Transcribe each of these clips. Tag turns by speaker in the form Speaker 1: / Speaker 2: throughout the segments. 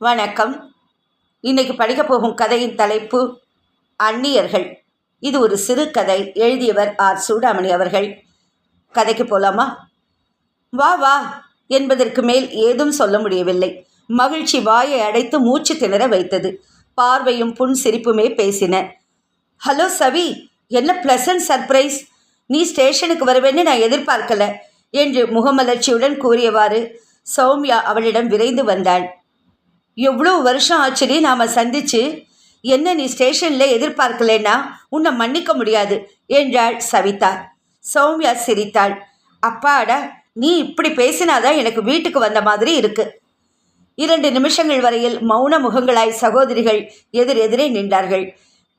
Speaker 1: வணக்கம். இன்னைக்கு படிக்க போகும் கதையின் தலைப்பு அந்நியர்கள். இது ஒரு சிறு கதை எழுதியவர் ஆர். சூடாமணி அவர்கள். கதைக்கு போலாமா? வா வா என்பதற்கு மேல் ஏதும் சொல்ல முடியவில்லை. மகிழ்ச்சி வாயை அடைத்து மூச்சு திணற வைத்தது. பார்வையும் புன் சிரிப்புமே பேசின. ஹலோ சவி என்ன ப்ளசன்ட் சர்ப்ரைஸ் நீ ஸ்டேஷனுக்கு வருவேன்னு நான் எதிர்பார்க்கல என்று முகமலர்ச்சியுடன் கூறியவாறு சௌமியா அவளிடம் விரைந்து வந்தாள். எவ்வளோ வருஷம் ஆச்சுடி நாம் சந்திச்சு? என்ன நீ ஸ்டேஷனில் எதிர்பார்க்கலன்னா உன்னை மன்னிக்க முடியாது என்றாள் சவிதா. சௌமியா சிரித்தாள். அப்பாடா நீ இப்படி பேசினாதான் எனக்கு வீட்டுக்கு வந்த மாதிரி இருக்கு. இரண்டு நிமிஷங்கள் வரையில் மௌன முகங்களாய் சகோதரிகள் எதிர் எதிரே நின்றார்கள்.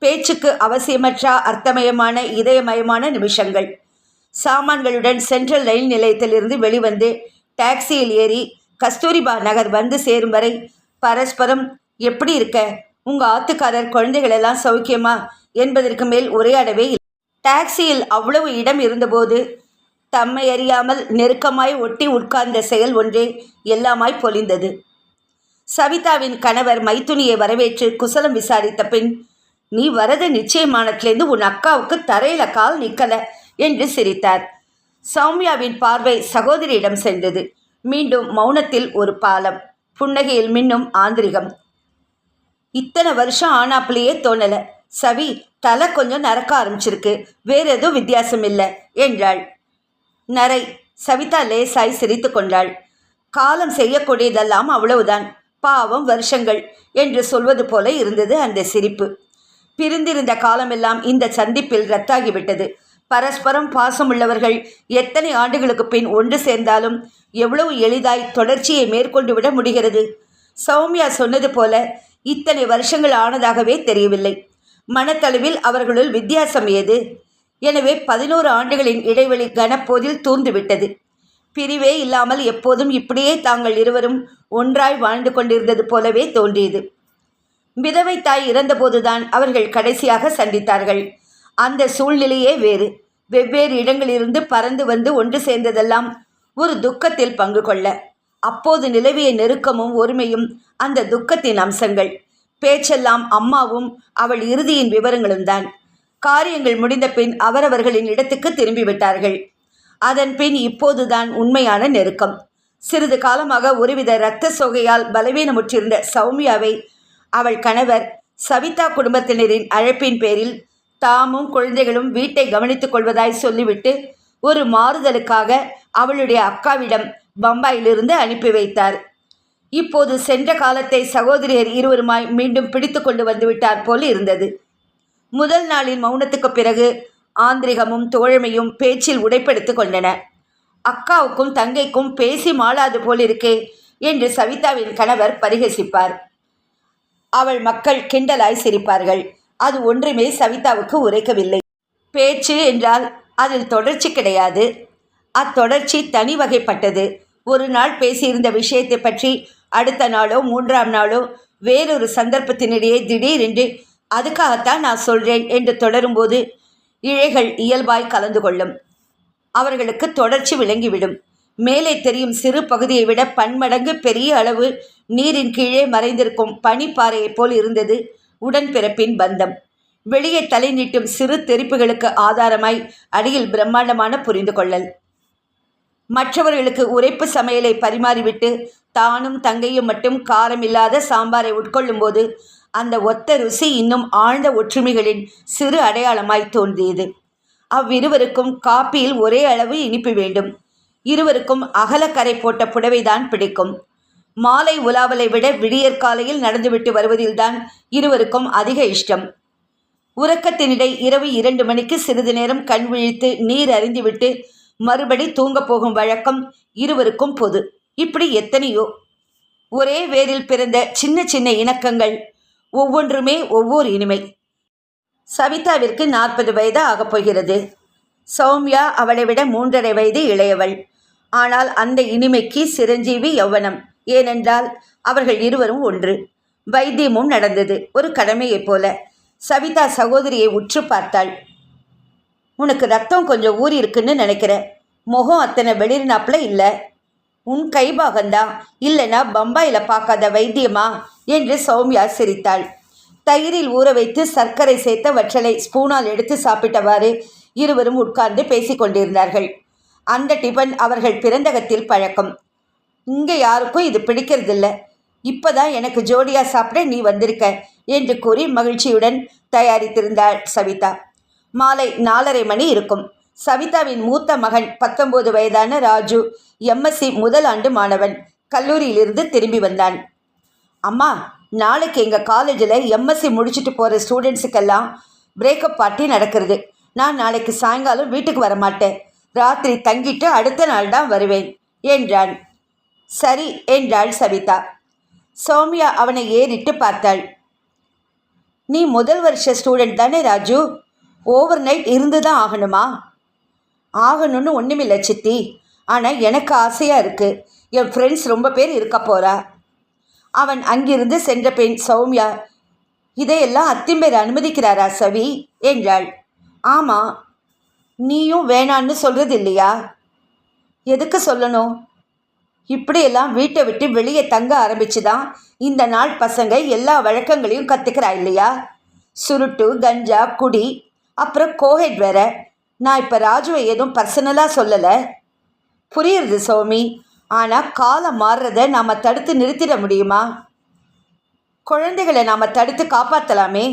Speaker 1: பேச்சுக்கு அவசியமற்ற அர்த்தமயமான இதயமயமான நிமிஷங்கள். சாமான்களுடன் சென்ட்ரல் ரயில் நிலையத்திலிருந்து வெளிவந்து டாக்ஸியில் ஏறி கஸ்தூரிபா நகர் வந்து சேரும் வரை பரஸ்பரம் எப்படி இருக்க? உங்க ஆத்துக்காரர் குழந்தைகள் எல்லாம் சௌக்கியமா? என்பதற்கு மேல் உரையாடவே இல்லை. டாக்ஸியில் அவ்வளவு இடம் இருந்தபோது தம்மை அறியாமல் நெருக்கமாய் ஒட்டி உட்கார்ந்த செயல் ஒன்றே எல்லாமாய் பொலிந்தது. சவிதாவின் கணவர் மைத்துனியை வரவேற்று குசலம் விசாரித்த பின் நீ வரது நிச்சயமானத்திலேருந்து உன் அக்காவுக்கு தரையில கால் நிக்கல என்று சிரித்தார். சௌமியாவின் பார்வை சகோதரியிடம் சென்றது. மீண்டும் மௌனத்தில் ஒரு பாலம். புன்னகையில் மின்னும் ஆந்திரிகம். இத்தனை வருஷம் ஆனாப்பிலேயே தோணல. சவி தலை கொஞ்சம் நரக்க ஆரம்பிச்சிருக்கு. வேற எதுவும் வித்தியாசம் இல்லை என்றாள். நரை சவிதா லேசாய் சிரித்து கொண்டாள். காலம் செய்யக்கூடியதெல்லாம் அவ்வளவுதான். பாவம் வருஷங்கள் என்று சொல்வது போல இருந்தது அந்த சிரிப்பு. பிரிந்திருந்த காலமெல்லாம் இந்த சந்திப்பில் ரத்தாகிவிட்டது. பரஸ்பரம் பாசமுள்ளவர்கள். எத்தனை ஆண்டுகளுக்கு பின் ஒன்று சேர்ந்தாலும் எவ்வளவு எளிதாய் தொடர்ச்சியை மேற்கொண்டு விட முடிகிறது. சௌமியா சொன்னது போல இத்தனை வருஷங்கள் ஆனதாகவே தெரியவில்லை. மனத்தளவில் அவர்களுள் வித்தியாசம் ஏது? எனவே பதினோரு ஆண்டுகளின் இடைவெளி கனப்போதில் தூர்ந்துவிட்டது. பிரிவே இல்லாமல் எப்போதும் இப்படியே தாங்கள் இருவரும் ஒன்றாய் வாழ்ந்து கொண்டிருந்தது போலவே தோன்றியது. விதவை தாய் இறந்தபோதுதான் அவர்கள் கடைசியாக சந்தித்தார்கள். அந்த சூழ்நிலையே வேறு. வெவ்வேறு இடங்களிலிருந்து பறந்து வந்து ஒன்று சேர்ந்ததெல்லாம் ஒரு துக்கத்தில் பங்கு கொள்ள. அப்போது நிலவிய நெருக்கமும் ஒருமையும் அந்த துக்கத்தின் அம்சங்கள். பேச்செல்லாம் அம்மாவும் அவள் இறுதியின் விவரங்களும் தான். காரியங்கள் முடிந்த பின் அவரவர்களின் இடத்துக்கு திரும்பிவிட்டார்கள் அதன் பின் இப்போதுதான் உண்மையான நெருக்கம். சிறிது காலமாக ஒருவித இரத்த சோகையால் பலவீனமுற்றிருந்த சௌமியாவை அவள் கணவர் சவிதா குடும்பத்தினரின் அழைப்பின் பேரில் தாமும் குழந்தைகளும் வீட்டை கவனித்துக் கொள்வதாய் சொல்லிவிட்டு ஒரு மாறுதலுக்காக அவளுடைய அக்காவிடம் பம்பாயிலிருந்து அனுப்பி வைத்தார். இப்போது சென்ற காலத்தை சகோதரியர் இருவருமாய் மீண்டும் பிடித்து கொண்டு வந்துவிட்டார் போல் இருந்தது. முதல் நாளின் மௌனத்துக்கு பிறகு ஆந்திரிகமும் தோழமையும் பேச்சில் உடைப்படுத்தி கொண்டன. அக்காவுக்கும் தங்கைக்கும் பேசி மாளாது போலிருக்கே என்று சவிதாவின் கணவர் பரிகசிப்பார். அவள் மக்கள் கிண்டலாய் சிரிப்பார்கள். அது ஒன்றுமே சவிதாவுக்கு உரைக்கவில்லை. பேச்சு என்றால் அதில் தொடர்ச்சி கிடையாது. அத்தொடர்ச்சி தனி வகைப்பட்டது. ஒரு நாள் பேசியிருந்த விஷயத்தை பற்றி அடுத்த நாளோ மூன்றாம் நாளோ வேறொரு சந்தர்ப்பத்தினிடையே திடீரென்று அதுக்காகத்தான் நான் சொல்கிறேன் என்று தொடரும்போது இழைகள் இயல்பாய் கலந்து கொள்ளும். அவர்களுக்கு தொடர்ச்சி விளங்கிவிடும். மேலே தெரியும் சிறு பகுதியை விட பன்மடங்கு பெரிய அளவு நீரின் கீழே மறைந்திருக்கும் பனிப்பாறையைப் போல் இருந்தது. உடன்பிறப்பின் பந்தம். வெளியே தலை நீட்டும் சிறு தெரிப்புகளுக்கு ஆதாரமாய் அடியில் பிரம்மாண்டமான புரிந்து கொள்ளல். மற்றவர்களுக்கு உரைப்பு சமையலை பரிமாறிவிட்டு தானும் தங்கையும் மட்டும் காரமில்லாத சாம்பாரை உட்கொள்ளும்போது அந்த ஒத்த ருசி இன்னும் ஆழ்ந்த ஒற்றுமைகளின் சிறு அடையாளமாய் தோன்றியது. அவ்விருவருக்கும் காப்பியில் ஒரே அளவு இனிப்பு வேண்டும். இருவருக்கும் அகலக்கரை போட்ட புடவைதான் பிடிக்கும். மாலை உலாவலை விட விடியற்காலையில் நடந்துவிட்டு வருவதில்தான் இருவருக்கும் அதிக இஷ்டம். உறக்கத்தினிடை இரவு இரண்டு மணிக்கு சிறிது நேரம் கண் விழித்து நீர் அறிந்துவிட்டு மறுபடி தூங்கப் போகும் வழக்கம் இருவருக்கும் பொது. இப்படி எத்தனையோ? ஒரே வேரில் பிறந்த சின்ன சின்ன இணக்கங்கள் ஒவ்வொன்றுமே ஒவ்வொரு இனிமை. சவிதாவிற்கு நாற்பது வயது ஆகப் போகிறது. சௌமியா அவளை விட மூன்றரை வயது இளையவள். ஆனால் அந்த இனிமைக்கு சிரஞ்சீவி யௌவனம். ஏனென்றால் அவர்கள் இருவரும் ஒன்று. வைத்தியமும் நடந்தது. ஒரு கடமையைப் போல. சவிதா சகோதரியை உற்று பார்த்தாள். உனக்கு ரத்தம் கொஞ்சம் ஊறி இருக்குன்னு நினைக்கிறேன் முகம் அத்தனை வெளிரினாப்புல இல்லை. உன் கைபாகந்தான் இல்லைனா பம்பாயில் பார்க்காத வைத்தியமா? என்று சௌமியா சிரித்தாள். தயிரில் ஊற வைத்து சர்க்கரை சேர்த்த வற்றலை ஸ்பூனால் எடுத்து சாப்பிட்டவாறு இருவரும் உட்கார்ந்து பேசிக்கொண்டிருந்தார்கள் அந்த டிபன் அவர்கள் பிறந்தகத்தில் பழக்கம். இங்கே யாருக்கும் இது பிடிக்கிறதில்ல. இப்போதான் எனக்கு ஜோடியாக சாப்பிட நீ வந்திருக்க என்று கூறி மகிழ்ச்சியுடன் தயாரித்திருந்தாள் சவிதா. மாலை நாலரை மணி இருக்கும். சவிதாவின் மூத்த மகன் பத்தொன்பது வயதான ராஜு எம்எஸ்சி முதல் ஆண்டு மாணவன் கல்லூரியிலிருந்து திரும்பி வந்தான். அம்மா நாளைக்கு எங்கள் காலேஜில் எம்எஸ்சி முடிச்சுட்டு போகிற ஸ்டூடெண்ட்ஸுக்கெல்லாம் பிரேக்கப் பார்ட்டி நடக்கிறது. நான் நாளைக்கு சாயங்காலம் வீட்டுக்கு வர மாட்டேன் ராத்திரி தங்கிட்டு அடுத்த நாள் தான் வருவேன் என்றான். சரி என்றாள் சவிதா சௌமியா அவனை ஏறிட்டு பார்த்தாள். நீ முதல் வருஷ ஸ்டூடெண்ட் தானே ராஜு? ஓவர் நைட் இருந்து தான் ஆகணுமா? ஆகணும்னு ஒன்றுமில்ல சித்தி. ஆனால் எனக்கு ஆசையாக இருக்குது என் ஃப்ரெண்ட்ஸ் ரொம்ப பேர் இருக்க போகிறா அவன் அங்கிருந்து சென்ற பெண் சௌமியா இதையெல்லாம் அத்திம்பேர் அனுமதிக்கிறாரா சவி? என்றாள். ஆமாம் நீயும் வேணான்னு சொல்கிறது இல்லையா எதுக்கு சொல்லணும்? இப்படியெல்லாம் வீட்டை விட்டு வெளியே தங்க ஆரம்பிச்சு தான் இந்த நாள் பசங்க எல்லா வழக்கங்களையும் கற்றுக்கிறா இல்லையா? சுருட்டு கஞ்சா குடி அப்புறம் கோஹெட் வேற. நான் இப்போ ராஜுவை எதுவும் பர்சனலாக சொல்லலை. புரியுறது சோமி. ஆனால் காலம் மாறுறத நாம் தடுத்து நிறுத்திட முடியுமா? குழந்தைகளை நாம் தடுத்து காப்பாற்றலாமே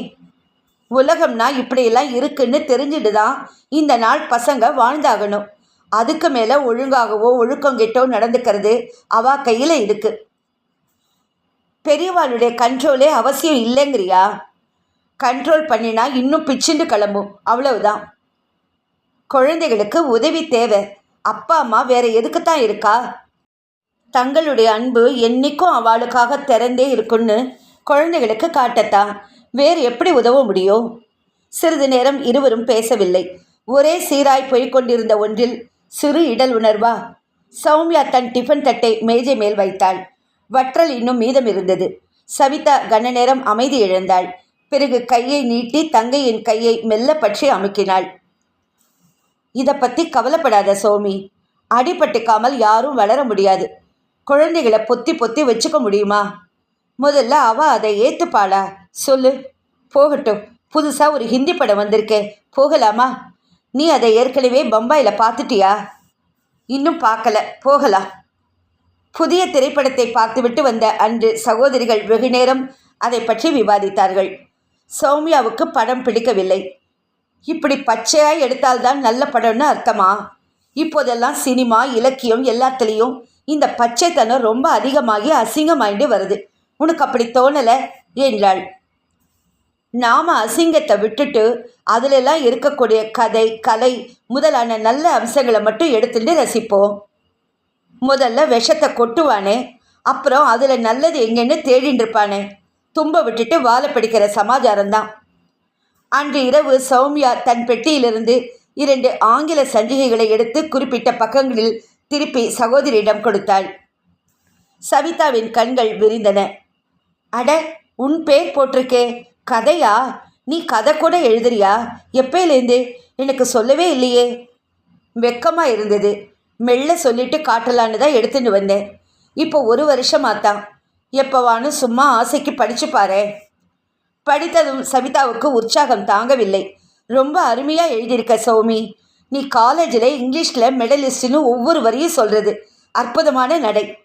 Speaker 1: உலகம்னா இப்படியெல்லாம் இருக்குன்னு தெரிஞ்சுட்டு தான் இந்த நாள் பசங்க வாழ்ந்தாகணும். அதுக்கு மேலே ஒழுங்காகவோ ஒழுக்கம் கெட்டோ நடந்துக்கிறது அவா கையில் இருக்கு. பெரியவாளுடைய கண்ட்ரோலே அவசியம் இல்லைங்கிறியா? கண்ட்ரோல் பண்ணினா இன்னும் பிச்சுண்டு கிளம்பும். அவ்வளவுதான். குழந்தைகளுக்கு உதவி தேவை. அப்பா அம்மா வேற எதுக்கு தான் இருக்கா? தங்களுடைய அன்பு என்னைக்கும் அவளுக்காக திறந்தே இருக்குன்னு குழந்தைகளுக்கு காட்டத்தான் வேறு எப்படி உதவ முடியும்? சிறிது நேரம் இருவரும் பேசவில்லை. ஒரே சீராய் போய்க்கொண்டிருந்த ஒன்றில் சிறு இடல் உணர்வா? சௌமியா தன் டிஃபன் தட்டை மேஜை மேல் வைத்தாள். வற்றல் இன்னும் மீதம் இருந்தது சவிதா கன நேரம் அமைதி இழந்தாள். பிறகு கையை நீட்டி தங்கையின் கையை மெல்ல பற்றி அமுக்கினாள். இதை பற்றி கவலைப்படாத சோமி. அடிபட்டுக்காமல் யாரும் வளர முடியாது. குழந்தைகளை பொத்தி பொத்தி வச்சுக்க முடியுமா? முதல்ல அவ அதை ஏற்றுப்பாளா சொல்லு. போகட்டும். புதுசாக ஒரு ஹிந்தி படம் வந்திருக்கே. போகலாமா? நீ அதை ஏற்கனவே பம்பாயில் பார்த்துட்டியா? இன்னும் பார்க்கல. போகலாம். புதிய திரைப்படத்தை பார்த்துவிட்டு வந்த அன்று சகோதரிகள் வெகுநேரம் அதை பற்றி விவாதித்தார்கள். சௌமியாவுக்கு படம் பிடிக்கவில்லை. இப்படி பச்சையாய் எடுத்தால்தான் நல்ல படம்னு அர்த்தமா? இப்போதெல்லாம் சினிமா இலக்கியம் எல்லாத்துலேயும் இந்த பச்சைத்தனம் ரொம்ப அதிகமாகி அசிங்கமாயிட்டு வருது. உனக்கு அப்படி தோணலை என்றாள் நாம் அசிங்கத்தை விட்டுட்டு அதிலெல்லாம் இருக்கக்கூடிய கதை கலை முதலான நல்ல அம்சங்களை மட்டும் எடுத்துட்டு ரசிப்போம். முதல்ல விஷத்தை கொட்டுவானே அப்புறம் அதில் நல்லது எங்கேன்னு தேடின்னு இருப்பானே. தும்ப விட்டுட்டு வாழை பிடிக்கிற சமாச்சாரம்தான். அன்று இரவு சௌமியா தன் பெட்டியிலிருந்து இரண்டு ஆங்கில சஞ்சிகைகளை எடுத்து குறிப்பிட்ட பக்கங்களில் திருப்பி சகோதரியிடம் கொடுத்தாள். சவிதாவின் கண்கள் விரிந்தன. அட உன் பேர் போட்டிருக்கே கதையா? நீ கதை கூட எழுதுறியா? எப்பயிலேருந்து? எனக்கு சொல்லவே இல்லையே. வெக்கமாக இருந்தது. மெல்ல சொல்லிட்டு காட்டலான்னு தான் எடுத்துட்டு வந்தேன். இப்போ ஒரு வருஷமாத்தான். எப்போவானு சும்மா ஆசைக்கு படிச்சு பாரு. படித்ததும் சவிதாவுக்கு உற்சாகம் தாங்கவில்லை. ரொம்ப அருமையாக எழுதியிருக்க சௌமி. நீ காலேஜில் இங்கிலீஷில் மெடலிஸ்ட்னு ஒவ்வொரு வரியும் சொல்கிறது அற்புதமான நடை.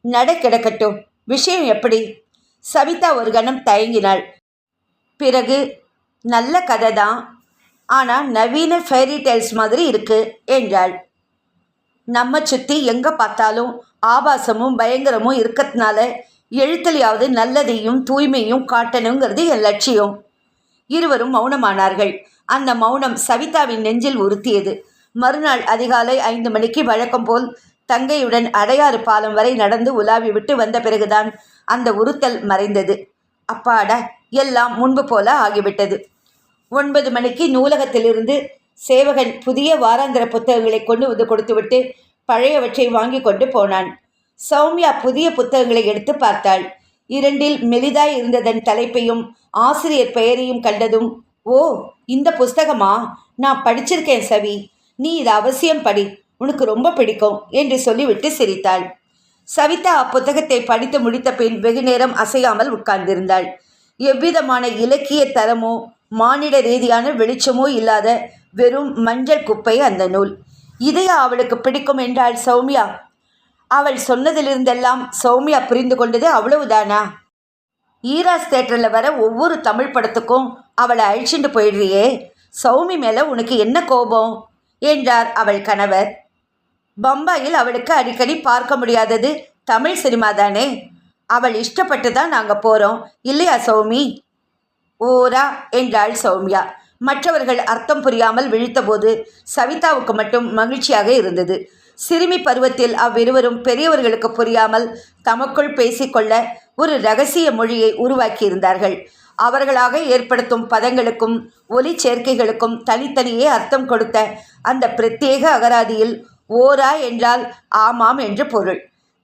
Speaker 1: நடை கிடக்கட்டும். விஷயம் எப்படி? சவிதா ஒரு கணம் தயங்கினாள். பிறகு நல்ல கதை தான் ஆனால் நவீன ஃபேரி டெய்ல்ஸ் மாதிரி இருக்குது என்றாள். நம்ம சுற்றி எங்கே பார்த்தாலும் ஆபாசமும் பயங்கரமும் இருக்கிறதுனால எழுத்துலையாவது நல்லதையும் தூய்மையும் காட்டணுங்கிறது என் லட்சியம். இருவரும் மௌனமானார்கள். அந்த மௌனம் சவிதாவின் நெஞ்சில் உறுத்தியது. மறுநாள் அதிகாலை ஐந்து மணிக்கு வழக்கம் போல் தங்கையுடன் அடையாறு பாலம் வரை நடந்து உலாவி விட்டு வந்த பிறகுதான் அந்த உறுத்தல் மறைந்தது. அப்பாடா எல்லாம் முன்பு போல ஆகிவிட்டது. ஒன்பது மணிக்கு நூலகத்திலிருந்து சேவகன் புதிய வாராந்திர புத்தகங்களை கொண்டு வந்து கொடுத்துவிட்டு பழையவற்றை வாங்கி கொண்டு போனான். சௌமியா புதிய புத்தகங்களை எடுத்து பார்த்தாள். இரண்டில் மெலிதாய் இருந்ததன் தலைப்பையும் ஆசிரியர் பெயரையும் கண்டதும் ஓ இந்த புஸ்தகமா? நான் படிச்சிருக்கேன் சவி. நீ இது அவசியம் படி. உனக்கு ரொம்ப பிடிக்கும் என்று சொல்லிவிட்டு சிரித்தாள். சவிதா அப்புத்தகத்தை படித்து முடித்த பின் வெகு நேரம் அசையாமல் உட்கார்ந்திருந்தாள். எவ்விதமான இலக்கிய தரமோ மானிட ரீதியான வெளிச்சமோ இல்லாத வெறும் மஞ்சள் குப்பை அந்த நூல். இதையா அவளுக்கு பிடிக்கும் என்றாள் சௌமியா. அவள் சொன்னதிலிருந்தெல்லாம் சௌமியா புரிந்து கொண்டது அவ்வளவுதானா? ஈராஸ் தேட்டரில் வர ஒவ்வொரு தமிழ் படத்துக்கும் அவளை அழிச்சுட்டு போயிடுறியே. சௌமி மேலே உனக்கு என்ன கோபம்? என்றார் அவள் கணவர். பம்பாயில் அவளுக்கு அடிக்கடி பார்க்க முடியாதது தமிழ் சினிமா தானே? அவள் இஷ்டப்பட்டு தான் நாங்கள் போகிறோம் இல்லையா சௌமி? ஓரா என்றாள் சௌமியா. மற்றவர்கள் அர்த்தம் புரியாமல் விழித்தபோது சவிதாவுக்கு மட்டும் மகிழ்ச்சியாக இருந்தது. சிறுமி பருவத்தில் அவ்விருவரும் பெரியவர்களுக்கு புரியாமல் தமக்குள் பேசிக்கொள்ள ஒரு ரகசிய மொழியை உருவாக்கியிருந்தார்கள். அவர்களாக ஏற்படுத்தும் பதங்களுக்கும் ஒலி சேர்க்கைகளுக்கும் தனித்தனியே அர்த்தம் கொடுத்த அந்த பிரத்யேக அகராதியில் ஓரா என்றால் ஆமாம் என்று பொருள்.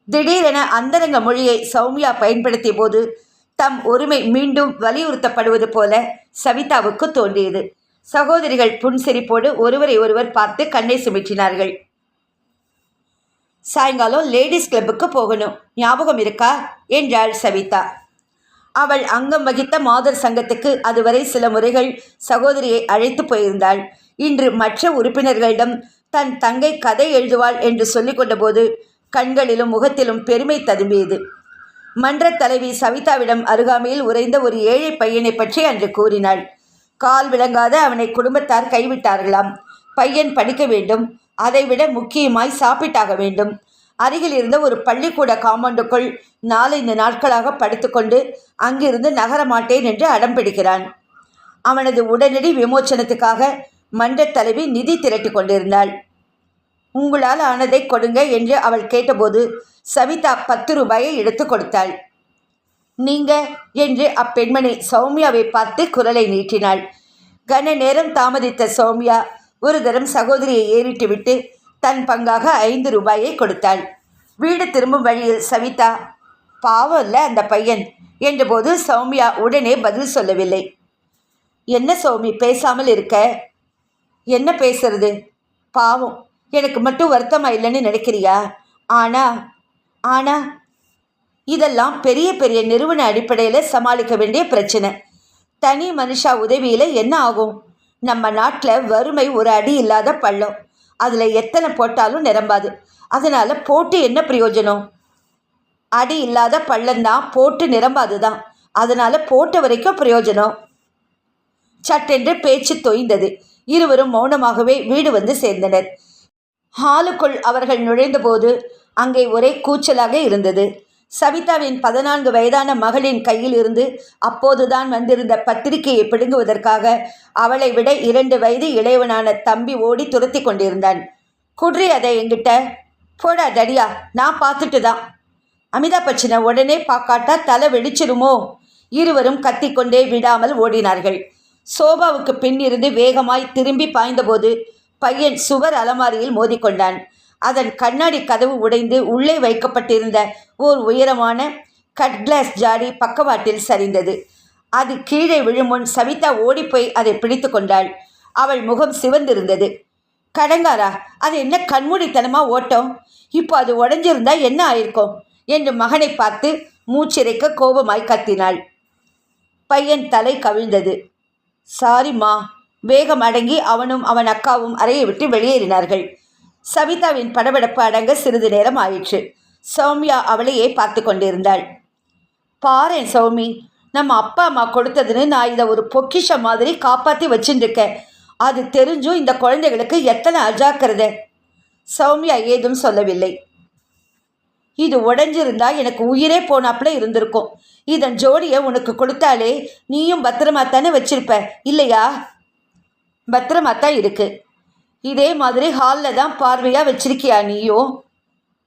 Speaker 1: திடீரென அந்தரங்க மொழியை சௌமியா பயன்படுத்திய போது தம் உரிமை மீண்டும் வலியுறுத்தப்படுவது போல சவிதாவுக்கு தோன்றியது. சகோதரிகள் புன்சிரிப்போடு ஒருவரை ஒருவர் பார்த்து கண்ணை சுமிற்றினார்கள். சாயங்காலம் லேடிஸ் கிளப்புக்கு போகணும். ஞாபகம் இருக்கா? என்றாள் சவிதா. அவள் அங்கம் வகித்த மாதர் சங்கத்துக்கு அதுவரை சில முறைகள் சகோதரியை அழைத்து போயிருந்தாள். இன்று மற்ற உறுப்பினர்களிடம் தன் தங்கை கதை எழுதுவாள் என்று சொல்லிக் கொண்டபோது கண்களிலும் முகத்திலும் பெருமை ததும்பியது. மன்றத் தலைவி சவிதாவிடம் அருகாமையில் உறைந்த ஒரு ஏழை பையனை பற்றி அன்று கூறினாள். கால் விளங்காத அவனை குடும்பத்தார் கைவிட்டார்களாம். பையன் படிக்க வேண்டும் அதைவிட முக்கியமாய் சாப்பிட்டாக வேண்டும். அருகில் இருந்த ஒரு பள்ளிக்கூட காம்பவுண்டுக்குள் நாலைந்து நாட்களாக படுத்துக்கொண்டு அங்கிருந்து நகர மாட்டேன் என்று அடம் பிடிக்கிறான். அவனது உடனடி விமோச்சனத்துக்காக மன்றத் தலைவி நிதி திரட்டி கொண்டிருந்தாள். உங்களால் ஆனதை கொடுங்க என்று அவள் கேட்டபோது சவிதா பத்து ரூபாயை எடுத்து கொடுத்தாள். நீங்க? என்று அப்பெண்மணி சௌமியாவை பார்த்து குரலை நீட்டினாள். கன நேரம் தாமதித்த சௌமியா ஒரு தரம் சகோதரியை ஏறிட்டு விட்டு தன் பங்காக ஐந்து ரூபாயை கொடுத்தாள். வீடு திரும்பும் வழியில் சவிதா பாவம் இல்லை அந்த பையன் என்றபோது சௌமியா உடனே பதில் சொல்லவில்லை. என்ன சௌமி பேசாமல் இருக்க? என்ன பேசுறது? பாவம் எனக்கு மட்டும் வருத்தமாக இல்லைன்னு நினைக்கிறியா? ஆனா ஆனா இதெல்லாம் பெரிய பெரிய நிறுவன அடிப்படையில் சமாளிக்க வேண்டிய பிரச்சனை. தனி மனுஷா உதவியில் என்ன ஆகும்? நம்ம நாட்டில் வறுமை ஒரு அடி இல்லாத பள்ளம். அதில் எத்தனை போட்டாலும் நிரம்பாது. அதனால் போட்டு என்ன பிரயோஜனம்? அடி இல்லாத பள்ளந்தான் போட்டு நிரம்பாது தான் அதனால் போட்ட வரைக்கும் பிரயோஜனம். சட்டென்று பேச்சு தொய்ந்தது. இருவரும் மௌனமாகவே வீடு வந்து சேர்ந்தனர். ஹாலுக்குள் அவர்கள் நுழைந்தபோது அங்கே ஒரே கூச்சலாக இருந்தது. சவிதாவின் பதினான்கு வயதான மகளின் கையில் இருந்து அப்போதுதான் வந்திருந்த பத்திரிகையை பிடுங்குவதற்காக அவளை விட இரண்டு வயது இளையவனான தம்பி ஓடி துரத்தி கொண்டிருந்தான். குட்ரி அதை என்கிட்ட போடா தடியா நான் பார்த்துட்டு தான். அமிதாப் பச்சனை உடனே பார்க்காட்டா தலை வெடிச்சிருமோ? இருவரும் கத்திக்கொண்டே விடாமல் ஓடினார்கள். சோபாவுக்கு பின் இருந்து வேகமாய் திரும்பி பாய்ந்தபோது பையன் சுவர் அலமாரியில் மோதிக்கொண்டான். அதன் கண்ணாடி கதவு உடைந்து உள்ளே வைக்கப்பட்டிருந்த ஓர் உயரமான கட் கிளாஸ் ஜாடி பக்கவாட்டில் சரிந்தது. அது கீழே விழுமுன் சவிதா ஓடிப்போய் அதை பிடித்து கொண்டாள். அவள் முகம் சிவந்திருந்தது. கடங்காரா அது என்ன கண்மூடித்தனமாக ஓட்டம்? இப்போ அது உடஞ்சிருந்தா என்ன ஆயிருக்கும்? என்று மகனை பார்த்து மூச்சிறைக்க கோபமாய் கத்தினாள். பையன் தலை கவிழ்ந்தது. சாரிம்மா வேகம் அடங்கி அவனும் அவன் அக்காவும் அறையை விட்டு வெளியேறினார்கள். சவிதாவின் படபடப்பு அடங்க சிறிது நேரம் ஆயிற்று. சௌமியா அவளையே பார்த்து கொண்டிருந்தாள். பாரேன் சௌமி நம்ம அப்பா அம்மா கொடுத்ததுன்னு நான் இதை ஒரு பொக்கிஷம் மாதிரி காப்பாற்றி வச்சுட்டுருக்கேன் அது தெரிஞ்சும் இந்த குழந்தைகளுக்கு எத்தனை அஜாக்கிரதை? சௌமியா ஏதும் சொல்லவில்லை. இது உடைஞ்சிருந்தா எனக்கு உயிரே போனாப்புல இருந்திருக்கும். இதன் ஜோடியை உனக்கு கொடுத்தாலே நீயும் பத்திரமா தானே வச்சிருப்ப இல்லையா? பத்திரமா தான் இருக்கு. இதே மாதிரி ஹாலில் தான் பார்வையாக வச்சிருக்கியா நீயும்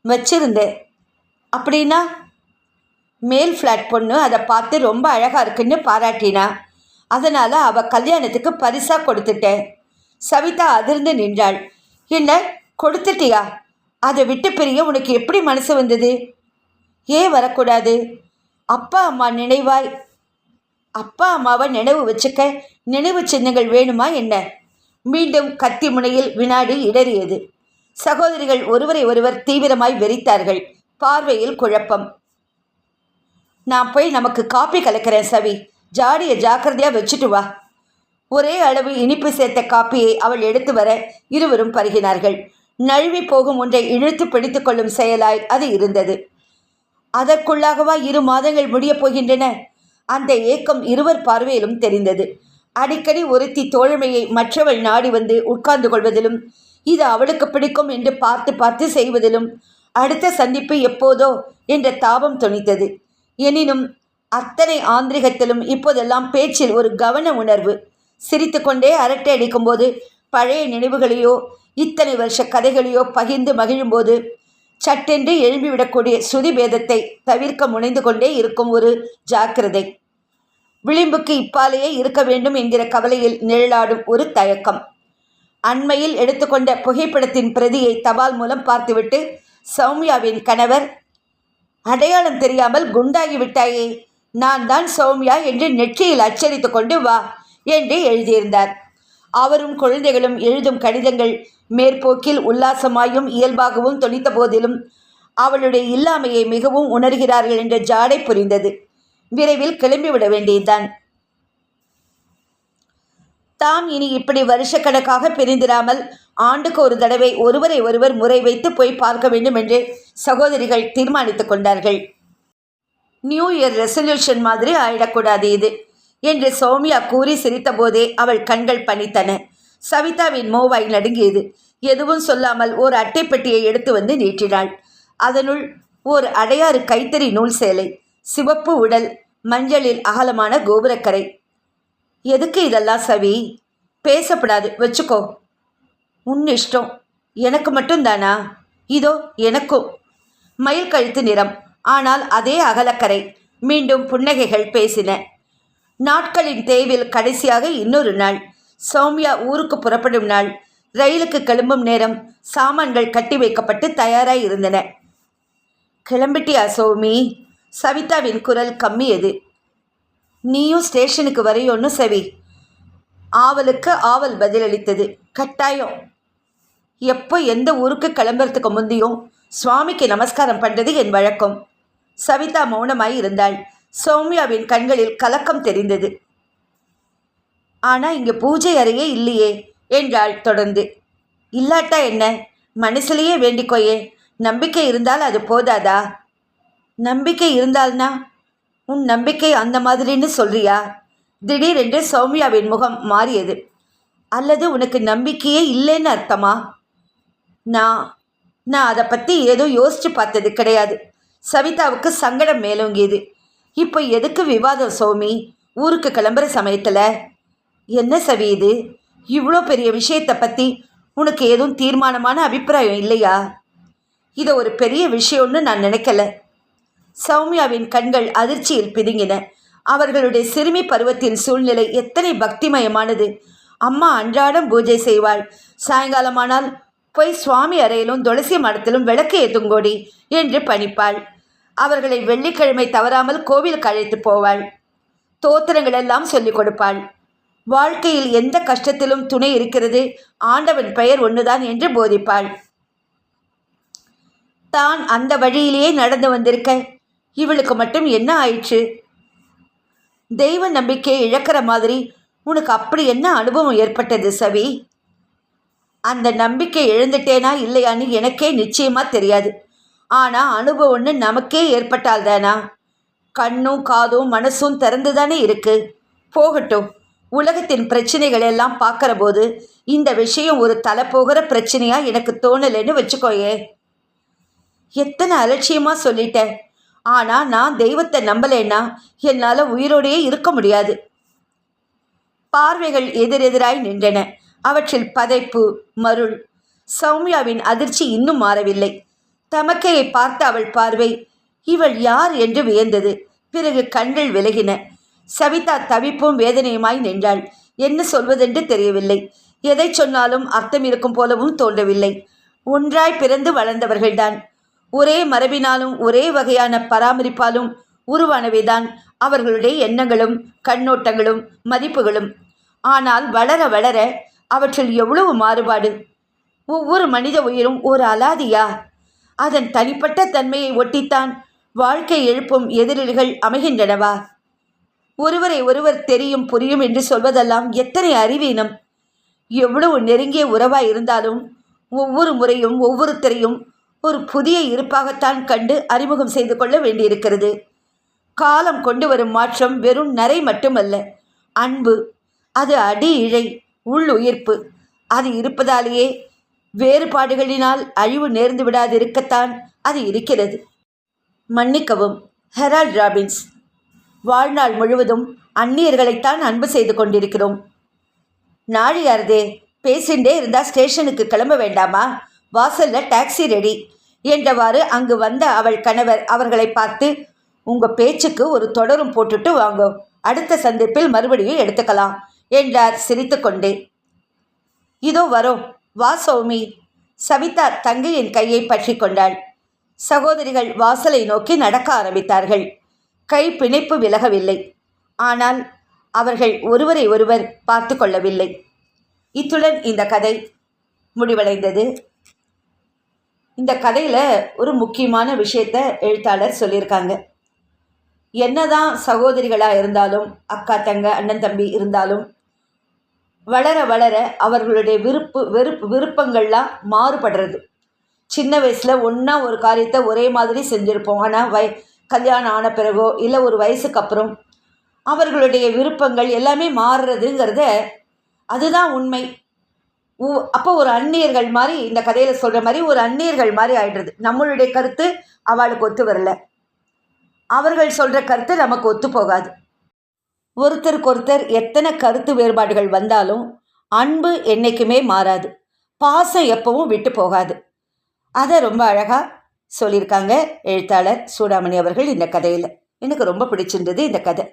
Speaker 1: வச்சிருந்தேன் அப்படின்னா? மேல் ஃப்ளாட் பொண்ணு அதை பார்த்து ரொம்ப அழகாக இருக்குன்னு பாராட்டினா. அதனால் அவள் கல்யாணத்துக்கு பரிசாக கொடுத்துட்டேன் சவிதா அதிர்ந்து நின்றாள். என்ன கொடுத்துட்டியா? அதை விட்டு பிரிய உனக்கு எப்படி மனசு வந்தது? ஏன் வரக்கூடாது? அப்பா அம்மா நினைவாய். அப்பா அம்மாவை நினைவு வச்சுக்க நினைவு சின்னங்கள் வேணுமா என்ன? மீண்டும் கத்தி முனையில் வினாடி இடறியது. சகோதரிகள் ஒருவரை ஒருவர் தீவிரமாய் வெறித்தார்கள். பார்வையில் குழப்பம். நான் போய் நமக்கு காப்பி கலக்கிறேன் சவி. ஜாடியை ஜாக்கிரதையாக வச்சுட்டு வா. ஒரே அளவு இனிப்பு சேர்த்த காப்பியை அவள் எடுத்து வர இருவரும் பருகினார்கள். நழுவி போகும் ஒன்றை இழுத்து பிடித்து கொள்ளும் செயலாய் அது இருந்தது. அதற்குள்ளாகவா இரு மாதங்கள் முடியப் போகின்றன? அந்த ஏக்கம் இருவர் பார்வையிலும் தெரிந்தது. அடிக்கடி ஒருத்தி தோழமையை மற்றவள் நாடி வந்து உட்கார்ந்து கொள்வதிலும் இது அவளுக்கு பிடிக்கும் என்று பார்த்து பார்த்து செய்வதிலும் அடுத்த சந்திப்பு எப்போதோ என்ற தாபம் துணித்தது எனினும் அத்தனை ஆந்திரிகத்திலும் இப்போதெல்லாம் பேச்சில் ஒரு கவன உணர்வு சிரித்துக்கொண்டே அரட்டை அடிக்கும்போது பழைய நினைவுகளையோ இத்தனை வருஷ கதைகளையோ பகிர்ந்து மகிழும்போது சட்டென்று எழும்பிவிடக்கூடிய ஸ்ருதி பேதத்தை தவிர்க்க முனைந்து கொண்டே இருக்கும் ஒரு ஜாக்கிரதை. விளிம்புக்கு இப்பாலேயே இருக்க வேண்டும் என்கிற கவலையில் நிழலாடும் ஒரு தயக்கம். அண்மையில் எடுத்துக்கொண்ட புகைப்படத்தின் பிரதியை தபால் மூலம் பார்த்துவிட்டு சௌமியாவின் கணவர் அடையாளம் தெரியாமல் குண்டாகி விட்டாயே நான் தான் சௌமியா என்று நெற்றியில் அச்சரித்து கொண்டு வா என்று எழுதியிருந்தார். அவரும் குழந்தைகளும் எழுதும் கடிதங்கள் மேற்போக்கில் உல்லாசமாயும் இயல்பாகவும் தொனித்த போதிலும் அவளுடைய இல்லாமையை மிகவும் உணர்கிறார்கள் என்ற ஜாடை புரிந்தது. விரைவில் கிளம்பிவிட வேண்டியதுதான். தாம் இனி இப்படி வருஷக்கணக்காக பிரிந்திராமல் ஆண்டுக்கு ஒரு தடவை ஒருவரை ஒருவர் முறை வைத்து போய் பார்க்க வேண்டும் என்று சகோதரிகள் தீர்மானித்துக் கொண்டார்கள். நியூ இயர் ரெசல்யூஷன் மாதிரி ஆயிடக்கூடாது இது என்று சௌமியா கூறி சிரித்தபோதே அவள் கண்கள் பணித்தன சவிதாவின் மோவாய் நடுங்கியது. எதுவும் சொல்லாமல் ஒரு அட்டைப்பெட்டியை எடுத்து வந்து நீட்டினாள். அதனுள் ஓர் அடையாறு கைத்தறி நூல் சேலை சிவப்பு உடல் மஞ்சளில் அகலமான கோபுரக்கரை. எதுக்கு இதெல்லாம் சவி? பேசப்படாது வச்சுக்கோ. உன் இஷ்டம். எனக்கு மட்டும்தானா இதோ எனக்கும். மயில் கழுத்து நிறம் ஆனால் அதே அகலக்கரை. மீண்டும் புன்னகைகள் பேசின. நாட்களின் தேவில் கடைசியாக இன்னொரு நாள். சௌமியா ஊருக்கு புறப்படும் நாள். ரயிலுக்கு கிளம்பும் நேரம் சாமான்கள் கட்டி வைக்கப்பட்டு தயாராய் இருந்தன. கிளம்பிட்டியா சௌமி? சவிதாவின் குரல் கம்மியது. நீயும் ஸ்டேஷனுக்கு வரையோன்னு செவி. ஆவலுக்கு ஆவல் பதிலளித்தது. கட்டாயம். எப்போ எந்த ஊருக்கு கிளம்புறதுக்கு முந்தியும் சுவாமிக்கு நமஸ்காரம் பண்ணுறது என் வழக்கம். சவிதா மௌனமாய் இருந்தாள். சௌமியாவின் கண்களில் கலக்கம் தெரிந்தது. ஆனால் இங்கே பூஜை அறையே இல்லையே என்றாள் தொடர்ந்து. இல்லாட்டா என்ன? மனசுலேயே வேண்டிக்கோயே. நம்பிக்கை இருந்தால் அது போதாதா? நம்பிக்கை இருந்தால்னா? உன் நம்பிக்கை அந்த மாதிரின்னு சொல்றியா? திடீரென்று சௌமியாவின் முகம் மாறியது. அல்லது உனக்கு நம்பிக்கையே இல்லைன்னு அர்த்தமா? நான் நான் அதை பற்றி ஏதோ யோசித்து பார்த்தது கிடையாது. சவிதாவுக்கு சங்கடம் மேலோங்கியது. இப்போ எதுக்கு விவாதம் சௌமி? ஊருக்கு கிளம்புற சமயத்தில்? என்ன சவி இது? இவ்வளோ பெரிய விஷயத்தை பற்றி உனக்கு எதுவும் தீர்மானமான அபிப்பிராயம் இல்லையா? இதை ஒரு பெரிய விஷயம்னு நான் நினைக்கல. சௌமியாவின் கண்கள் அதிர்ச்சியில் பிதுங்கின. அவர்களுடைய சிறுமி பருவத்தின் சூழ்நிலை எத்தனை பக்திமயமானது. அம்மா அன்றாடம் பூஜை செய்வாள். சாயங்காலமானால் போய் சுவாமி அறையிலும் துளசி மடத்திலும் விளக்கு ஏத்துங்கோடி என்று பணிப்பாள். அவர்களை வெள்ளிக்கிழமை தவறாமல் கோவிலுக்கு அழைத்து போவாள். தோத்திரங்களெல்லாம் சொல்லிக் கொடுப்பாள். வாழ்க்கையில் எந்த கஷ்டத்திலும் துணை இருக்கிறது. ஆண்டவன் பெயர் ஒன்றுதான் என்று போதிப்பாள். தான் அந்த வழியிலேயே நடந்து வந்திருக்க இவளுக்கு மட்டும் என்ன ஆயிற்று? தெய்வ நம்பிக்கையை இழக்கிற மாதிரி உனக்கு அப்படி என்ன அனுபவம் ஏற்பட்டது சவி? அந்த நம்பிக்கை இழந்துட்டேனா இல்லையான்னு எனக்கே நிச்சயமாக தெரியாது. ஆனால் அனுபவம்னு நமக்கே ஏற்பட்டால் தானா? கண்ணும் காதும் மனசும் திறந்து தானே இருக்கு. போகட்டும். உலகத்தின் பிரச்சனைகள் எல்லாம் பார்க்குற போது இந்த விஷயம் ஒரு தலை போகிற பிரச்சனையா எனக்கு தோணலைன்னு வச்சுக்கோயே. எத்தனை அலட்சியமாக சொல்லிட்டேன் ஆனால் நான் தெய்வத்தை நம்பலைன்னா என்னால் உயிரோடையே இருக்க முடியாது. பார்வைகள் எதிரெதிராய் நின்றன. அவற்றில் பதைப்பு மருள். சௌமியாவின் அதிர்ச்சி இன்னும் மாறவில்லை. தமக்கையை பார்த்த அவள் பார்வை இவள் யார்? என்று வியந்தது. பிறகு கண்கள் விலகின. சவிதா தவிப்பும் வேதனையுமாய் நின்றாள். என்ன சொல்வதென்று தெரியவில்லை. எதை சொன்னாலும் அர்த்தம் இருக்கும் போலவும் தோன்றவில்லை. ஒன்றாய் பிறந்து வளர்ந்தவர்கள்தான். ஒரே மரபினாலும் ஒரே வகையான பராமரிப்பாலும் உருவானவைதான். அவர்களுடைய எண்ணங்களும் கண்ணோட்டங்களும் மதிப்புகளும். ஆனால் வளர வளர அவற்றில் எவ்வளவு மாறுபாடு? ஒவ்வொரு மனித உயிரும் ஒரு அலாதியா? அதன் தனிப்பட்ட தன்மையை ஒட்டித்தான் வாழ்க்கை எழுப்பும் எதிரிகள் அமைகின்றனவா? ஒருவரை ஒருவர் தெரியும் புரியும் என்று சொல்வதெல்லாம் எத்தனை அறிவீனம்? எவ்வளவு நெருங்கிய உறவாய் இருந்தாலும் ஒவ்வொரு முறையும் ஒவ்வொருத்தரையும் ஒரு புதிய இருப்பாகத்தான் கண்டு அறிமுகம் செய்து கொள்ள வேண்டியிருக்கிறது. காலம் கொண்டு வரும் மாற்றம் வெறும் நரை மட்டுமல்ல. அன்பு அது அடி இழை உள்ளுயிர்ப்பு அது இருப்பதாலேயே வேறுபாடுகளினால் அழிவு நேர்ந்து விடாதிருக்கத்தான் அது இருக்கிறது. மன்னிக்கவும் ஹெரால்ட் ராபின்ஸ். வாழ்நாள் முழுவதும் அந்நியர்களைத்தான் அன்பு செய்து கொண்டிருக்கிறோம். நாழியாரதே பேசிண்டே இருந்தால் ஸ்டேஷனுக்கு கிளம்ப வேண்டாமா? வாசல்ல டாக்ஸி ரெடி. என்றவாறு அங்கு வந்த அவள் கணவர் அவர்களை பார்த்து உங்கள் பேச்சுக்கு ஒரு தொடரும் போட்டுட்டு வாங்க. அடுத்த சந்திப்பில் மறுபடியும் எடுத்துக்கலாம் என்றார் சிரித்துக்கொண்டே இதோ வரோம் வா சௌமி. சவிதா தங்கையின் கையை பற்றி கொண்டாள். சகோதரிகள் வாசலை நோக்கி நடக்க ஆரம்பித்தார்கள். கை பிணைப்பு விலகவில்லை. ஆனால் அவர்கள் ஒருவரை ஒருவர் பார்த்து கொள்ளவில்லை. இத்துடன் இந்த கதை முடிவடைந்தது. இந்த கதையில் ஒரு முக்கியமான விஷயத்த எழுத்தாளர் சொல்லியிருக்காங்க. என்னதான் சகோதரிகளாக இருந்தாலும் அக்கா தங்க அண்ணன் தம்பி இருந்தாலும் வளர வளர அவர்களுடைய விருப்பு வெறுப்பு விருப்பங்கள்லாம் மாறுபடுறது. சின்ன வயசில் ஒன்றா ஒரு காரியத்தை ஒரே மாதிரி செஞ்சுருப்போம். ஆனால் வய கல்யாணம் ஆன பிறகோ இல்லை ஒரு வயசுக்கு அப்புறம் அவர்களுடைய விருப்பங்கள் எல்லாமே மாறுறதுங்கிறத அதுதான் உண்மை. அப்போ ஒரு அந்நியர்கள் மாதிரி இந்த கதையில் சொல்கிற மாதிரி ஒரு அந்நியர்கள் மாதிரி ஆயிடுறது. நம்மளுடைய கருத்து அவளுக்கு ஒத்து வரல. அவர்கள் சொல்கிற கருத்து நமக்கு ஒத்து போகாது. ஒருத்தருக்கு ஒருத்தர் எத்தனை கருத்து வேறுபாடுகள் வந்தாலும் அன்பு என்றைக்குமே மாறாது. பாசம் எப்பவும் விட்டு போகாது. அதை ரொம்ப அழகாக சொல்லியிருக்காங்க எழுத்தாளர் சூடாமணி அவர்கள் இந்த கதையில். எனக்கு ரொம்ப பிடிச்சிருந்தது இந்த கதை.